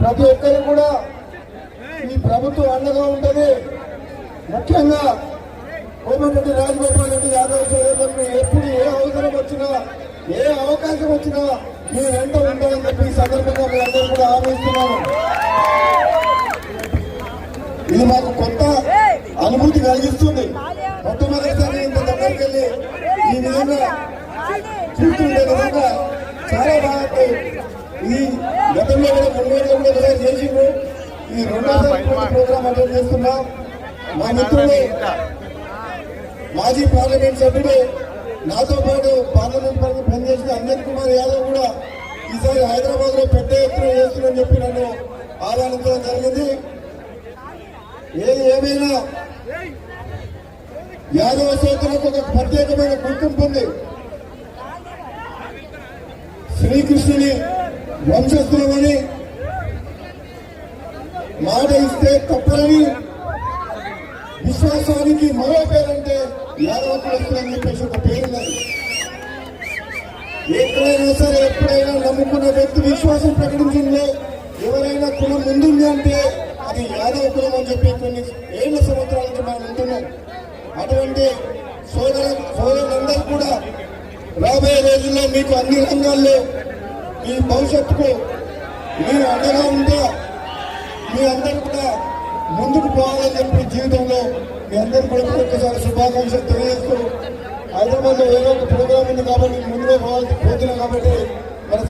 ప్రతి ఒక్కరు కూడా ఈ ప్రభుత్వం అండగా ఉంటుంది ముఖ్యంగా కోమటిరెడ్డి రాజగోపాల్ రెడ్డి యాదవ్ సోదరులకు ఎప్పుడు ఏ అవసరం వచ్చినా ఏ అవకాశం వచ్చినా మీ వెంట ఉండాలని చెప్పి ఈ సందర్భంగా మీ అందరూ కూడా ఆలోచిస్తున్నాను ఇది మాకు కొత్త అనుభూతి కలిగిస్తుంది. మొట్టమొదటిసారి ఇంత దగ్గరికి వెళ్ళి ఈ విధంగా చూస్తుండే విధంగా చాలా బాగుంది ఈ గతంలో కూడా మూడేళ్ళు కూడా చేసిండ్రు. ఈ రెండోసారి ప్రోగ్రామ్ అటెండ్ చేస్తున్నాం. మా మిత్రుడు మాజీ పార్లమెంట్ సభ్యుడు నాతో పాటు పార్లమెంట్ పని పనిచేసిన అంజన్ కుమార్ యాదవ్ కూడా ఈసారి హైదరాబాద్లో పెద్ద ఎత్తున చేస్తున్నారని చెప్పి నన్ను ఆహ్వానించడం జరిగింది. ఏది ఏమైనా యాదవ సోదరులకు ఒక ప్రత్యేకమైన గుర్తింపు ఉంది. శ్రీకృష్ణుని వంశస్థులమని మాట ఇస్తే తప్పని విశ్వాసానికి మరో పేరంటే యాదవ కులస్తులని చెప్పేసి ఒక పేరున్నది ఎక్కడైనా సరే ఎప్పుడైనా నమ్ముకున్న వ్యక్తి విశ్వాసం ప్రకటించిందో ఎవరైనా కులం ముందుంది అంటే అది యాదవ కులం అని చెప్పి కొన్ని ఏళ్ళ సంవత్సరాల నుంచి మనం ఉంటున్నాం. అటువంటి సోదర సోదరులందరూ కూడా రాబోయే రోజుల్లో మీకు అన్ని రంగాల్లో మీ భవిష్యత్తుకు మీరు అండగా ఉంటే మీ అందరూ కూడా ముందుకు పోవాలని చెప్పి జీవితంలో మీ అందరూ కూడా ఒక్కసారి శుభాకాంక్షలు తెలియజేస్తూ హైదరాబాద్లో ఏదో ఒక ప్రోగ్రామ్ ఉంది కాబట్టి ముందుగా పోవాలి పోతున్నాం కాబట్టి